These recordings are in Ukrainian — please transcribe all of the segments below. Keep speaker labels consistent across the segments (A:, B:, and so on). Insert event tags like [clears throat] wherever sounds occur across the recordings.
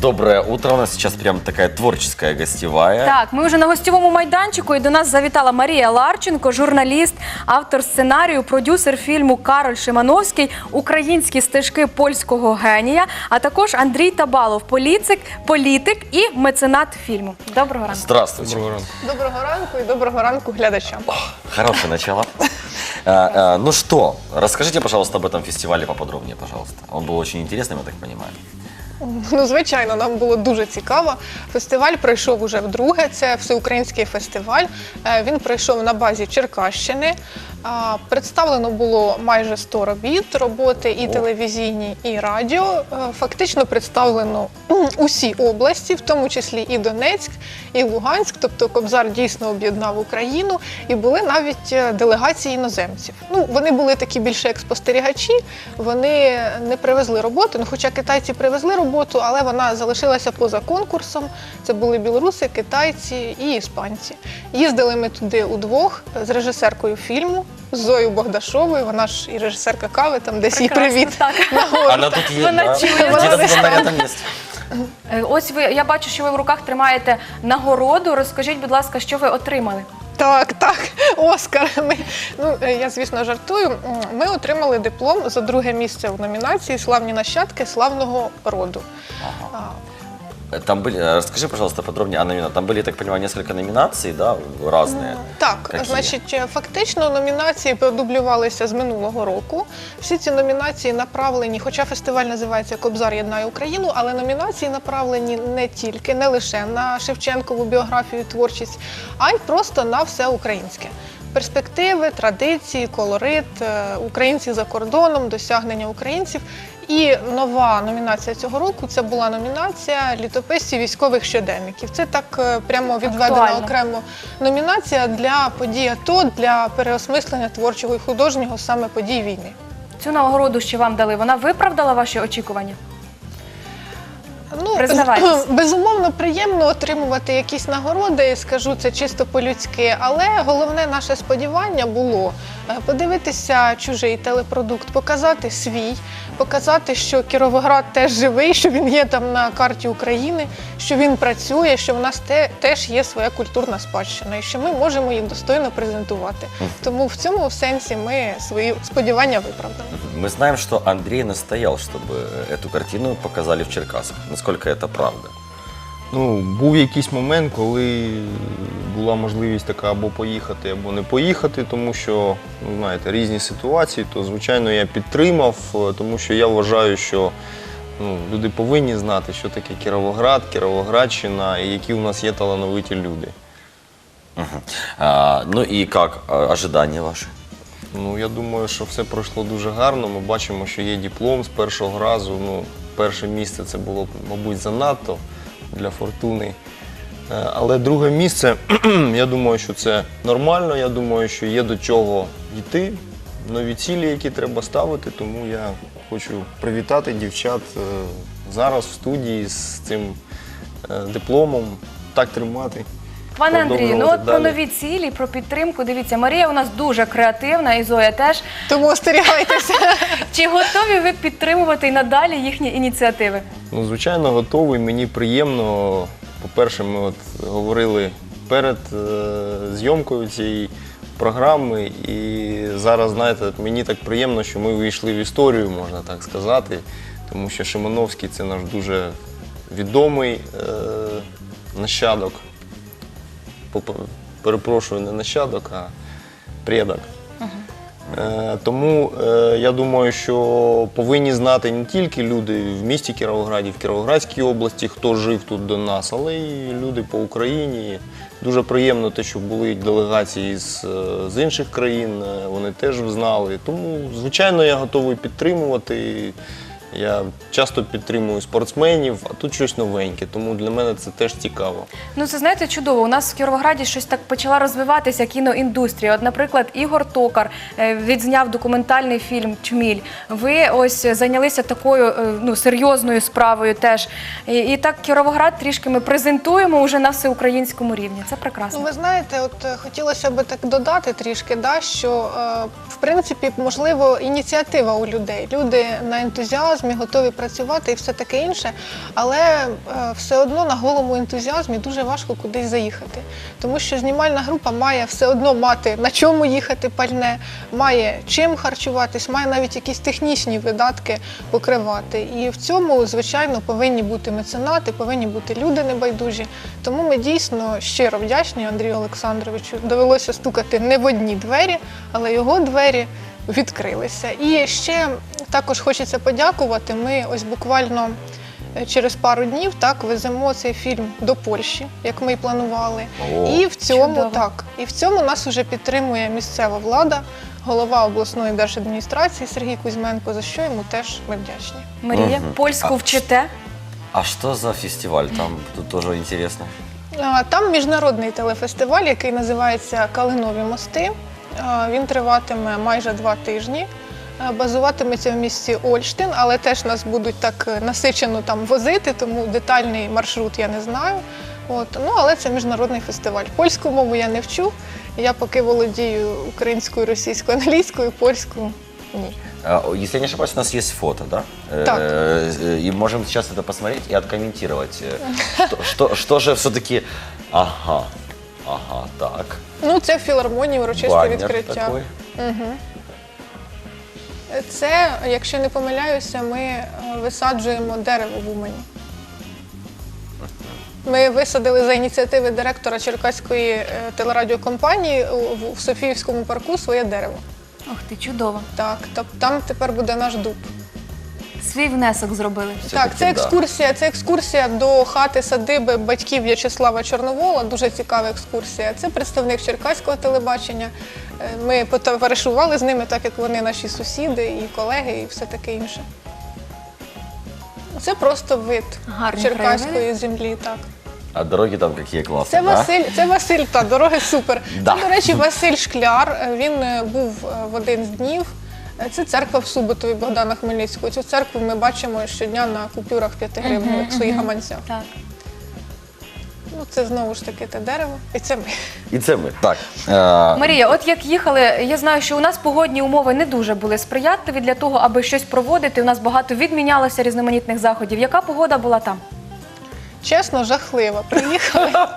A: Доброе утро. У нас сейчас прям такая творческая гостевая.
B: Так, ми вже на гостьовому майданчику, і до нас завітала Марія Ларченко, журналіст, автор сценарію, продюсер фільму Кароль Шимановський, українські стежки польського генія, а також Андрій Табалов, політик, політик і меценат фільму. Доброго ранку.
A: Здравствуйте.
C: Доброго ранку і доброго ранку глядачам.
A: Хорошее начало. [laughs] А, а, Ну что, расскажите, пожалуйста, об этом фестивале поподробнее, пожалуйста. Он был очень интересным, я так понимаю.
C: Ну, звичайно, нам було дуже цікаво. Фестиваль пройшов уже вдруге. Це всеукраїнський фестиваль. Е, Він пройшов на базі Черкащини. Представлено було майже 100 робіт, роботи і телевізійні, і радіо. Е, Фактично представлено [clears throat] усі області, в тому числі і Донецьк, і Луганськ. Тобто Кобзар дійсно об'єднав Україну, і були навіть е, делегації іноземців. Ну, вони були такі більше як спостерігачі. Вони не привезли роботу. Ну, хоча китайці привезли роботу, але вона залишилася поза конкурсом. Це були білоруси, китайці і іспанці. Їздили ми туди удвох з режисеркою фільму. З Зою Богдашовою, вона ж і режисерка кави, там десь їй
B: Прекрасно,
C: привіт.
B: так. [laughs]
A: Она тут есть,
B: Вона
A: да?
B: чує
A: Где-то
C: нас.
A: тут на этом месте.
B: Е, Ось ви я бачу, що ви в руках тримаєте нагороду. Розкажіть, будь ласка, що ви отримали?
C: Так, так, [laughs] Оскар. Ми, ну, е, я, звісно, жартую. М, Ми отримали диплом за друге місце в номінації Славні нащадки славного роду. А,
A: Там были, э, расскажи, пожалуйста, подробнее о номинациях. Там были, я так понимаю, несколько номинаций, да, разные.
C: Так,
A: Какие?
C: значить, е, фактично номінації продублювалися з минулого року. Всі ці номінації направлені, хоча фестиваль називається Кобзар єднає Україну, але номінації направлені не тільки, не лише на Шевченкову біографію, і творчість, а й просто на все українське. Перспективи, традиції, колорит, е, українці за кордоном, досягнення українців. І нова номінація цього року це була номінація літописців військових щоденників. Це так е, прямо відведена
B: Актуально.
C: окремо номінація для подій АТО, для переосмислення творчого і художнього саме подій війни.
B: Цю нагороду, що вам дали, вона виправдала ваші очікування?
C: Ну,
B: Признавайтесь. [clears throat]
C: безумовно, приємно отримувати якісь нагороди, скажу це чисто по-людськи, але головне наше сподівання було подивитися чужий телепродукт, показати свій, показати, що Кіровоград теж живий, що він є там на карті України, що він працює, що в нас те, теж є своя культурна спадщина, і що ми можемо їх достойно презентувати. Тому в цьому сенсі ми свої сподівання виправдали.
A: Мы знаем, что Андрей настоял, чтобы э, эту картину показали в Черкасах. Насколько это правда?
D: Ну, був якийсь момент, коли була можливість така або поїхати, або не поїхати, тому що, ну, знаєте, різні ситуації, то, звичайно, я підтримав, е, тому що я вважаю, що ну, люди повинні знати, що таке Кіровоград, Кіровоградщина і які у нас є талановиті люди.
A: Мгм. А, ну и как а, ожидания ваши?
D: Ну, я думаю, що все пройшло дуже гарно. Ми бачимо, що є диплом з першого разу. Ну, перше місце це було, мабуть, занадто для фортуни. Е, Але друге місце, [clears throat] я думаю, що це нормально. Я думаю, що є до чого йти. Нові цілі, які треба ставити. Тому я хочу привітати дівчат е, зараз в студії з цим е, дипломом. Так тримати.
B: Пане Андрію, ну от про нові цілі, про підтримку. Дивіться, Марія у нас дуже креативна, і Зоя теж.
C: Тому остерігайтеся. [laughs]
B: Чи готові ви підтримувати і надалі їхні ініціативи?
D: Ну, звичайно, готовий. Мені приємно. По-перше, ми от говорили перед е, зйомкою цієї програми, і зараз, знаєте, мені так приємно, що ми вийшли в історію, можна так сказати, тому що Шимановський це наш дуже відомий е, нащадок. Перепрошую, не нащадок, а предок. Е, Тому е, я думаю, що повинні знати не тільки люди в місті Кіровограді, в Кіровоградській області, хто жив тут до нас, але й люди по Україні. Дуже приємно те, що були делегації з, е, з інших країн, вони теж знали. Тому, звичайно, я готовий підтримувати. Я часто підтримую спортсменів, а тут щось новеньке, тому для мене це теж цікаво.
B: Ну, це знаєте, чудово. У нас в Кіровограді щось так почала розвиватися кіноіндустрія. От, наприклад, Ігор Токар е, відзняв документальний фільм Чміль. Ви ось зайнялися такою е, ну, серйозною справою теж. І, і так Кіровоград трішки ми презентуємо уже на всеукраїнському рівні. Це
C: Ну, ви знаєте, от е, хотілося б так додати трішки, да, що е, в принципі можливо ініціатива у людей. Люди на ентузіазм, ентузіазмі, готові працювати і все таке інше. Але е, все одно на голому ентузіазмі дуже важко кудись заїхати. Тому що знімальна група має все одно мати на чому їхати пальне, має чим харчуватись, має навіть якісь технічні видатки покривати. І в цьому, звичайно, повинні бути меценати, повинні бути люди небайдужі. Тому ми дійсно щиро вдячні Андрію Олександровичу. Довелося стукати не в одні двері, але його двері відкрилися. І ще також хочеться подякувати. Ми ось буквально е, через пару днів так веземо цей фільм до Польщі, як ми і планували.
A: О,
C: і в цьому
B: чудово.
C: так, і в цьому нас уже підтримує місцева влада, голова обласної держадміністрації Сергій Кузьменко, за що йому теж ми вдячні.
B: Марія,
A: Мгм.
B: польську
A: А-
B: вчите?
A: А что за фестиваль? Там тут тоже интересно.
C: А, Там міжнародний телефестиваль, який називається Калинові мости. А, Він триватиме майже два тижні. А, Базуватиметься в місті Ольштин, але теж нас будуть так е, насичено там возити, тому детальний маршрут я не знаю. От. Ну, але це міжнародний фестиваль. Польську мову я не вчу. Я поки володію українською, російською, англійською, польською ні.
A: А, Если я не ошибаюсь, у нас есть фото, да? Э,
C: Так.
A: э, И можем сейчас это посмотреть и откомментировать. Э, Что, [laughs] что, что же все-таки... Ага, ага, так.
C: Ну, це в філармонії урочисте
A: Баннер
C: відкриття.
A: такой.
C: Це, якщо не помиляюся, ми е, висаджуємо дерево в Умані. Ми висадили за ініціативи директора Черкаської е, телерадіокомпанії у- в- в Софіївському парку своє дерево.
B: Ох ти, чудово.
C: Так, тобто там тепер буде наш дуб.
B: Свій внесок зробили.
C: Так, це екскурсія, це екскурсія до хати садиби батьків В'ячеслава Чорновола. Дуже цікава екскурсія. Це представник черкаського телебачення. Е, Ми потоваришували з ними, так як вони наші сусіди і колеги, і все таке інше. Це просто вид
B: Гарні
C: черкаської
B: краєвиди.
C: землі. Так.
A: А дороги там какие классные,
C: Це
A: да?
C: Василь, це Василь, та дороги супер.
A: Да.
C: Це, до речі, Василь Шкляр. Е, Він е, був в один з днів. Е, Це церква в Суботові Богдана Хмельницького. Цю церкву ми бачимо щодня на купюрах 5 гривень в своїх гаманцях.
B: Так.
C: Ну, це знову ж таки те дерево. І це ми.
A: И це ми. Так. э,
B: Марія, от як їхали, я знаю, що у нас погодні умови не дуже були сприятливі для того, аби щось проводити. У нас багато відмінялося різноманітних заходів. Яка погода була там?
C: Чесно, жахливо. Приїхали, [laughs]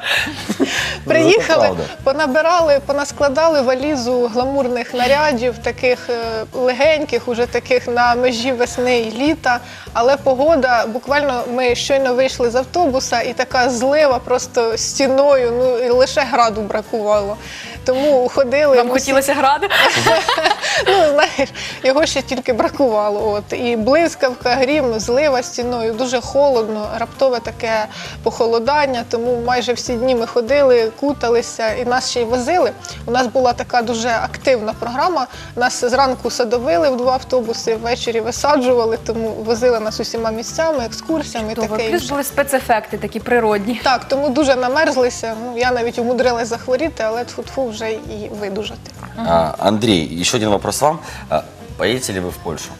C: приїхали, понабирали, понаскладали валізу гламурних нарядів, таких е, легеньких, уже таких на межі весни і літа. Але погода, буквально ми щойно вийшли з автобуса, і така злива просто стіною, ну і лише граду бракувало. Тому ходили.
B: Вам хотілося грати? [laughs]
C: Ну, знаєш, його ще тільки бракувало. От. І блискавка, грім, злива стіною, дуже холодно, раптове таке похолодання, тому майже всі дні ми ходили, куталися і нас ще й возили. У нас була така дуже активна програма. Нас зранку садовили в два автобуси, ввечері висаджували, тому возили нас усіма місцями, екскурсіями
B: Добре.
C: таке
B: Плюс були спецефекти такі природні.
C: Так, тому дуже намерзлися. Ну, я навіть умудрилась захворіти, але тфу-тфу вже і видужати.
A: А, Андрей, еще один вопрос вам. А, Поедете ли вы в Польшу?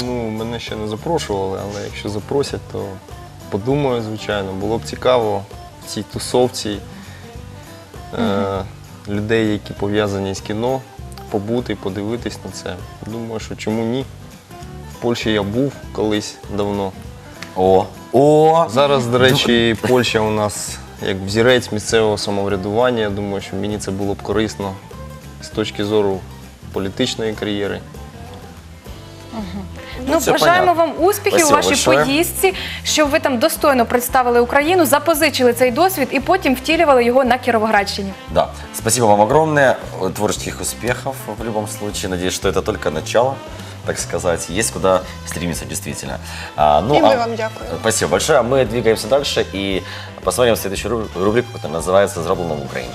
D: Ну, мене ще не запрошували, але якщо запросять, то подумаю, звичайно. Було б цікаво в цій тусовці е, людей, які пов'язані з кіно, побути, подивитись на це. Думаю, що чому ні? В Польщі я був колись давно.
A: О, о,
D: Зараз, до речі, Польща у нас як взірець місцевого самоврядування. Я думаю, що мені це було б корисно з точки зору політичної кар'єри.
B: Ну,
A: це
B: бажаємо
A: понятно.
B: вам успіхів у
A: Спасибо
B: вашій
A: большое.
B: поїздці, щоб ви там достойно представили Україну, запозичили цей досвід і потім втілювали його на Кіровоградщині.
A: Да, спасибо вам огромное, Э, творческих успехов в любом случае. Надеюсь, что это только начало, так сказать. Есть куда стремиться действительно. А, ну,
C: И мы
A: а-
C: вам дякуємо.
A: Спасибо большое. А мы двигаемся дальше и посмотрим следующую ру- рубрику, которая называется «Зроблено в Украине».